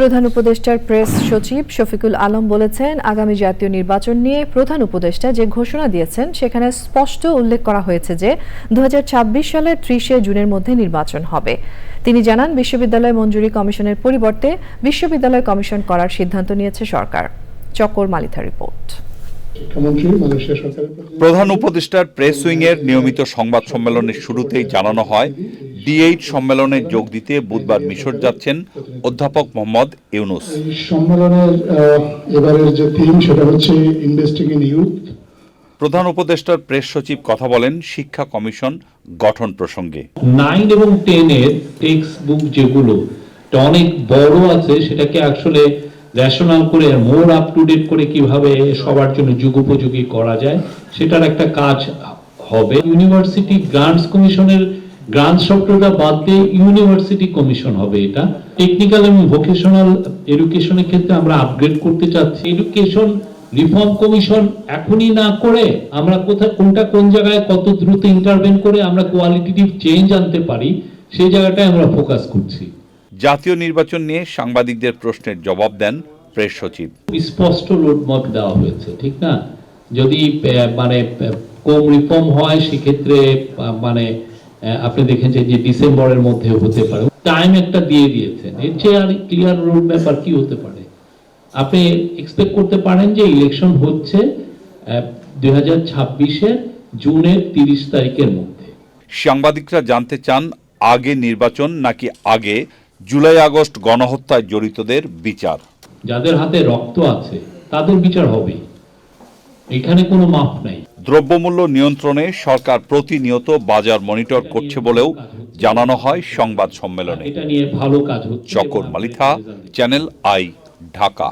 প্রধান উপদেষ্টার প্রেস সচিব শফিকুল আলম বলেছেন, আগামী জাতীয় নির্বাচন নিয়ে প্রধান উপদেষ্টা যে ঘোষণা দিয়েছেন, সেখানে স্পষ্ট উল্লেখ করা হয়েছে যে দু হাজার ছাব্বিশ সালের ত্রিশে জুনের মধ্যে নির্বাচন হবে। তিনি জানান, বিশ্ববিদ্যালয় মঞ্জুরি কমিশনের পরিবর্তে বিশ্ববিদ্যালয় কমিশন করার সিদ্ধান্ত নিয়েছে সরকার। চক্কর মালিথা রিপোর্ট। প্রধান উপদেষ্টার প্রেস উইং এর নিয়মিত সংবাদ সম্মেলনের শুরুতেই জানানো হয় ডি এইট সম্মেলনে যোগ দিতে বুধবার মিশর যাচ্ছেন অধ্যাপক মোহাম্মদ ইউনুস। সম্মেলনের এবারের যে থিম সেটা হচ্ছে ইনভেস্টিং ইন ইউথ প্রধান উপদেষ্টার প্রেস সচিব কথা বলেন শিক্ষা কমিশন গঠন প্রসঙ্গে। নাইন এবং টেনের টেক্সট বুক যেগুলো অনেক বড় আছে সেটাকে আসলে রেশনাল করে মোর আপ টু ডেট করে কীভাবে সবার জন্য যুগোপযোগী করা যায় সেটার একটা কাজ হবে। ইউনিভার্সিটি গ্রান্টস কমিশনের গ্রান্ট শব্দটা বাদ দিয়ে ইউনিভার্সিটি কমিশন হবে এটা। টেকনিক্যাল এবং ভোকেশনাল এডুকেশনের ক্ষেত্রে আমরা আপগ্রেড করতে চাচ্ছি। এডুকেশন রিফর্ম কমিশন এখনই না করে আমরা কোথায় কোনটা কোন জায়গায় কত দ্রুত ইন্টারভেন করে আমরা কোয়ালিটিটিভ চেঞ্জ আনতে পারি সেই জায়গাটায় আমরা ফোকাস করছি। জাতীয় নির্বাচন নিয়ে সাংবাদিকদের প্রশ্নের জবাব দেন প্রেস সচিব। স্পষ্ট রোডম্যাপ দেওয়া হয়েছে ঠিক না? যদি মানে কম রিফর্ম হয় সেক্ষেত্রে মানে আপনি দেখেছেন যে ডিসেম্বরের মধ্যে হতে পারে। টাইম একটা দিয়ে দিয়েছেন এর চেয়ে আর ক্লিয়ার রোড ম্যাপ আর কি হতে পারে? আপনি এক্সপেক্ট করতে পারেন যে ইলেকশন হচ্ছে দুই হাজার ছাব্বিশের জুনের তিরিশ তারিখের মধ্যে। সাংবাদিকরা জানতে চান আগে নির্বাচন নাকি আগে জুলাই আগস্ট গণহত্যায় জড়িতদের বিচার। যাদের হাতে রক্ত আছে তাদের বিচার হবে। এখানে কোনো মাফ নাই। দ্রব্যমূল্য নিয়ন্ত্রণে সরকার প্রতিনিয়ত বাজার মনিটর করছে বলেও জানানো হয় সংবাদ সম্মেলনে। ভালো চকর মালিথা চ্যানেল আই ঢাকা।